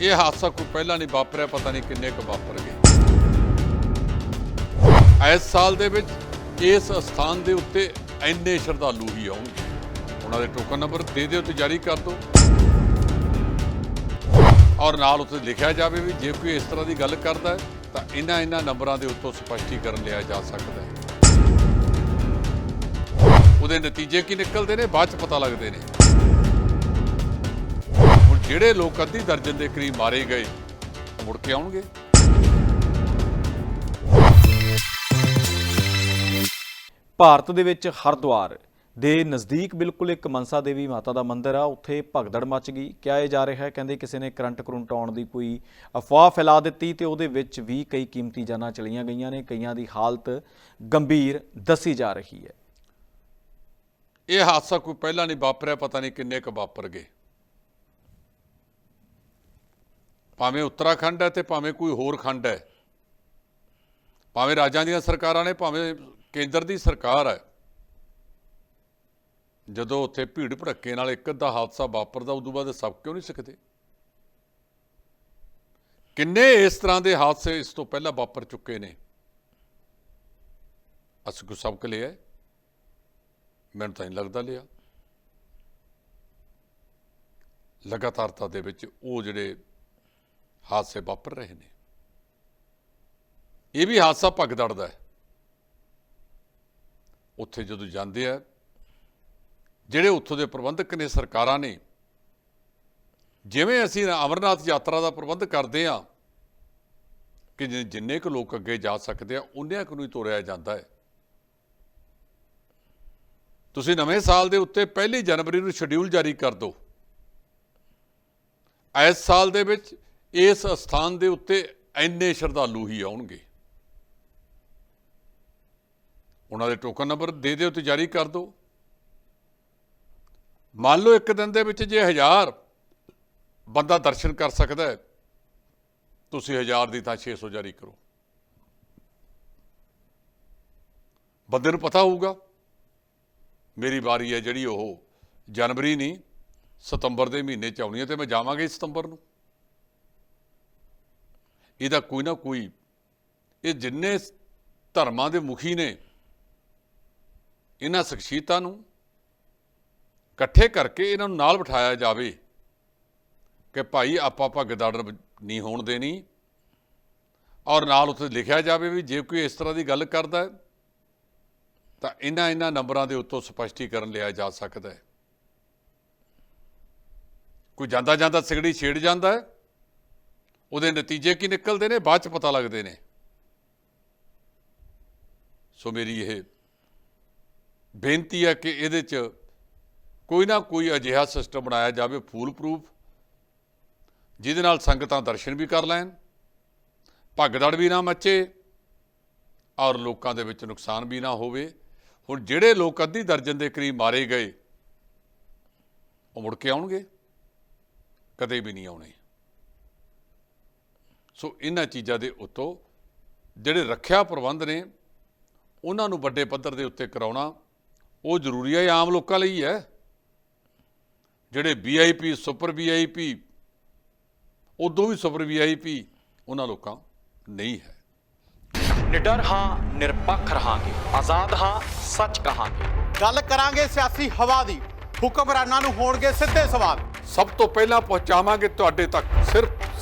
ਇਹ ਹਾਦਸਾ ਕੋਈ ਪਹਿਲਾਂ ਨਹੀਂ ਵਾਪਰਿਆ, ਪਤਾ ਨਹੀਂ ਕਿੰਨੇ ਕੁ ਵਾਪਰ ਗਏ। ਇਸ ਸਾਲ ਦੇ ਵਿੱਚ ਇਸ ਸਥਾਨ ਦੇ ਉੱਤੇ ਇੰਨੇ ਸ਼ਰਧਾਲੂ ਹੀ ਆਉਣਗੇ। ਉਹਨਾਂ ਦੇ ਟੋਕਨ ਨੰਬਰ ਦੇ ਦਿਓ ਤੇ ਜਾਰੀ ਕਰ ਦਿਓ। ਔਰ ਨਾਲ ਉੱਤੇ ਲਿਖਿਆ ਜਾਵੇ ਵੀ ਜੇ ਕੋਈ ਇਸ ਤਰ੍ਹਾਂ ਦੀ ਗੱਲ ਕਰਦਾ ਹੈ, ਤਾਂ ਇਹਨਾਂ ਇਹਨਾਂ ਨੰਬਰਾਂ ਦੇ ਉੱਤੋਂ ਸਪਸ਼ਟੀਕਰਨ ਲਿਆ ਜਾ ਸਕਦਾ ਹੈ। ਉਹਦੇ ਨਤੀਜੇ ਕੀ ਨਿਕਲਦੇ ਨੇ? ਬਾਅਦ ਚ ਪਤਾ ਲੱਗਦੇ ਨੇ। ਜਿਹੜੇ ਲੋਕ ਅੱਧੀ ਦਰਜਨ ਦੇ ਕਰੀਬ ਮਾਰੇ ਗਏ ਮੁੜ ਕੇ ਆਉਣਗੇ। ਭਾਰਤ ਦੇ ਵਿੱਚ ਹਰਿਦੁਆਰ ਦੇ ਨਜ਼ਦੀਕ ਬਿਲਕੁਲ ਇੱਕ ਮਨਸਾ ਦੇਵੀ ਮਾਤਾ ਦਾ ਮੰਦਿਰ ਆ ਉੱਥੇ ਭਗਦੜ ਮਚ ਗਈ। ਕਿਹਾ ਇਹ ਜਾ ਰਿਹਾ ਹੈ ਕਹਿੰਦੇ ਕਿਸੇ ਨੇ ਕਰੰਟ ਕਰੰਟ ਆਉਣ ਦੀ ਕੋਈ ਅਫਵਾਹ ਫੈਲਾ ਦਿੱਤੀ ਤੇ ਉਹਦੇ ਵਿੱਚ ਵੀ ਕਈ ਕੀਮਤੀ ਜਾਨਾਂ ਚਲੀਆਂ ਗਈਆਂ ਨੇ ਕਈਆਂ ਦੀ ਹਾਲਤ ਗੰਭੀਰ ਦੱਸੀ ਜਾ ਰਹੀ ਹੈ। ਇਹ ਹਾਦਸਾ ਕੋਈ ਪਹਿਲਾਂ ਨਹੀਂ ਵਾਪਰਿਆ ਪਤਾ ਨਹੀਂ ਕਿੰਨੇ ਕੁ ਵਾਪਰ ਗਏ। ਭਾਵੇਂ ਉੱਤਰਾਖੰਡ ਹੈ ਤੇ ਭਾਵੇਂ ਕੋਈ ਹੋਰ ਖੰਡ ਹੈ। ਭਾਵੇਂ ਰਾਜਾਂ ਦੀਆਂ ਸਰਕਾਰਾਂ ਨੇ, ਭਾਵੇਂ ਕੇਂਦਰ ਦੀ ਸਰਕਾਰ ਹੈ। ਜਦੋਂ ਉੱਥੇ ਭੀੜ ਭੜੱਕੇ ਨਾਲ ਇੱਕ ਅੱਧਾ ਹਾਦਸਾ ਵਾਪਰਦਾ, ਉਦੋਂ ਬਾਅਦ ਸਭ ਕਿਉਂ ਨਹੀਂ ਸਿੱਖਦੇ? ਕਿੰਨੇ ਇਸ ਤਰ੍ਹਾਂ ਦੇ ਹਾਦਸੇ ਇਸ ਤੋਂ ਪਹਿਲਾਂ ਵਾਪਰ ਚੁੱਕੇ ਨੇ? ਅਸੀਂ ਕੋਈ ਸਬਕ ਲਿਆ। ਮੈਨੂੰ ਤਾਂ ਨਹੀਂ ਲੱਗਦਾ ਲਿਆ। ਲਗਾਤਾਰਤਾ ਦੇ ਵਿੱਚ ਉਹ ਜਿਹੜੇ ਹਾਦਸੇ ਵਾਪਰ ਰਹੇ ਨੇ। ਇਹ ਵੀ ਹਾਦਸਾ ਭਗਦੜ ਹੈ। ਉੱਥੇ ਜਦੋਂ ਜਾਂਦੇ ਆ, ਜਿਹੜੇ ਉੱਥੋਂ ਦੇ ਪ੍ਰਬੰਧਕ ਨੇ ਸਰਕਾਰਾਂ ਨੇ, ਜਿਵੇਂ ਅਸੀਂ ਅਮਰਨਾਥ ਯਾਤਰਾ ਦਾ ਪ੍ਰਬੰਧ ਕਰਦੇ ਆ ਕਿ ਜਿ- ਜਿੰਨੇ ਕੁ ਲੋਕ ਅੱਗੇ ਜਾ ਸਕਦੇ ਆ ਉਨ੍ਹਾਂ ਕੁ ਨੂੰ ਹੀ ਤੋਰਿਆ ਜਾਂਦਾ ਹੈ। ਤੁਸੀਂ ਨਵੇਂ ਸਾਲ ਦੇ ਉੱਤੇ ਪਹਿਲੀ ਜਨਵਰੀ ਨੂੰ ਸ਼ਡਿਊਲ ਜਾਰੀ ਕਰ ਦਿਓ। ਇਸ ਸਾਲ ਦੇ ਵਿੱਚ ਇਸ ਸਥਾਨ ਦੇ ਉੱਤੇ ਇੰਨੇ ਸ਼ਰਧਾਲੂ ਹੀ ਆਉਣਗੇ। ਉਹਨਾਂ ਦੇ ਟੋਕਨ ਨੰਬਰ ਦੇ ਦਿਓ ਤੇ ਜਾਰੀ ਕਰ ਦਿਓ। ਮੰਨ ਲਓ ਇੱਕ ਦਿਨ ਦੇ ਵਿੱਚ ਜੇ ਹਜ਼ਾਰ ਬੰਦਾ ਦਰਸ਼ਨ ਕਰ ਸਕਦਾ ਹੈ, ਤੁਸੀਂ ਹਜ਼ਾਰ ਦੀ ਤਾਂ 600 ਜਾਰੀ ਕਰੋ। ਬੰਦੇ ਨੂੰ ਪਤਾ ਹੋਊਗਾ, ਮੇਰੀ ਵਾਰੀ ਹੈ ਜਿਹੜੀ ਉਹ ਜਨਵਰੀ ਨਹੀਂ, ਸਤੰਬਰ ਦੇ ਮਹੀਨੇ ਚ ਆਉਣੀ ਹੈ ਤੇ ਮੈਂ ਜਾਵਾਂਗਾ ਸਤੰਬਰ ਨੂੰ। ਇਹਦਾ ਕੋਈ ਨਾ ਕੋਈ, ਇਹ ਜਿੰਨੇ ਧਰਮਾਂ ਦੇ ਮੁਖੀ ਨੇ, ਇਹਨਾਂ ਸ਼ਖਸੀਅਤਾਂ ਨੂੰ ਇਕੱਠੇ ਕਰਕੇ ਇਹਨਾਂ ਨੂੰ ਨਾਲ ਬਿਠਾਇਆ ਜਾਵੇ ਕਿ ਭਾਈ ਆਪਾਂ ਭਗਦੜ ਨਹੀਂ ਹੋਣ ਦੇਣੀ ਔਰ ਨਾਲ ਉੱਥੇ ਲਿਖਿਆ ਜਾਵੇ ਵੀ ਜੇ ਕੋਈ ਇਸ ਤਰ੍ਹਾਂ ਦੀ ਗੱਲ ਕਰਦਾ ਹੈ, ਤਾਂ ਇਹਨਾਂ ਇਹਨਾਂ ਨੰਬਰਾਂ ਦੇ ਉੱਤੋਂ ਸਪਸ਼ਟੀਕਰਨ ਲਿਆ ਜਾ ਸਕਦਾ ਹੈ। ਕੋਈ ਜਾਂਦਾ ਜਾਂਦਾ ਸਿਗੜੀ ਛੇੜ ਜਾਂਦਾ ਹੈ ਉਹਦੇ ਨਤੀਜੇ ਕੀ ਨਿਕਲਦੇ ਨੇ? ਬਾਅਦ ਚ ਪਤਾ ਲੱਗਦੇ ਨੇ। ਸੋ ਮੇਰੀ ਇਹ ਬੇਨਤੀ ਹੈ ਕਿ ਇਹਦੇ ਚ ਕੋਈ ਨਾ ਕੋਈ ਅਜਿਹਾ ਸਿਸਟਮ ਬਣਾਇਆ ਜਾਵੇ ਫੂਲ ਪ੍ਰੂਫ ਜਿਹਦੇ ਨਾਲ ਸੰਗਤਾਂ ਦਰਸ਼ਨ ਵੀ ਕਰ ਲੈਣ, ਭਗਦੜ ਵੀ ਨਾ ਮੱਚੇ ਔਰ ਲੋਕਾਂ ਦੇ ਵਿੱਚ ਨੁਕਸਾਨ ਵੀ ਨਾ ਹੋਵੇ। ਹੁਣ ਜਿਹੜੇ ਲੋਕ ਅੱਧੀ ਦਰਜਨ ਦੇ ਕਰੀਬ ਮਾਰੇ ਗਏ, ਉਹ ਮੁੜ ਕੇ ਆਉਣਗੇ, ਕਦੇ ਵੀ ਨਹੀਂ ਆਉਣੇ। ਸੋ ਇਹਨਾਂ ਚੀਜ਼ਾਂ ਦੇ ਉੱਤੋਂ ਜਿਹੜੇ ਰੱਖਿਆ ਪ੍ਰਬੰਧ ਨੇ ਉਹਨਾਂ ਨੂੰ ਵੱਡੇ ਪੱਧਰ ਦੇ ਉੱਤੇ ਕਰਾਉਣਾ ਉਹ ਜ਼ਰੂਰੀ ਹੈ ਆਮ ਲੋਕਾਂ ਲਈ ਹੈ। ਜਿਹੜੇ ਵੀਆਈਪੀ ਸੁਪਰ ਵੀਆਈਪੀ ਉਦੋਂ ਵੀ ਸੁਪਰ ਵੀਆਈਪੀ ਉਹਨਾਂ ਲੋਕਾਂ ਨਹੀਂ ਹੈ। ਨਿਡਰ ਹਾਂ ਨਿਰਪੱਖ ਰਹਾਂਗੇ ਆਜ਼ਾਦ ਹਾਂ ਸੱਚ ਕਹਾਂਗੇ। ਗੱਲ ਕਰਾਂਗੇ ਸਿਆਸੀ ਹਵਾ ਦੀ ਹੁਕਮਰਾਨਾਂ ਨੂੰ ਹੋਣਗੇ ਸਿੱਧੇ ਸਵਾਲ। ਸਭ ਤੋਂ ਪਹਿਲਾਂ ਪਹੁੰਚਾਵਾਂਗੇ ਤੁਹਾਡੇ ਤੱਕ ਸਿਰਫ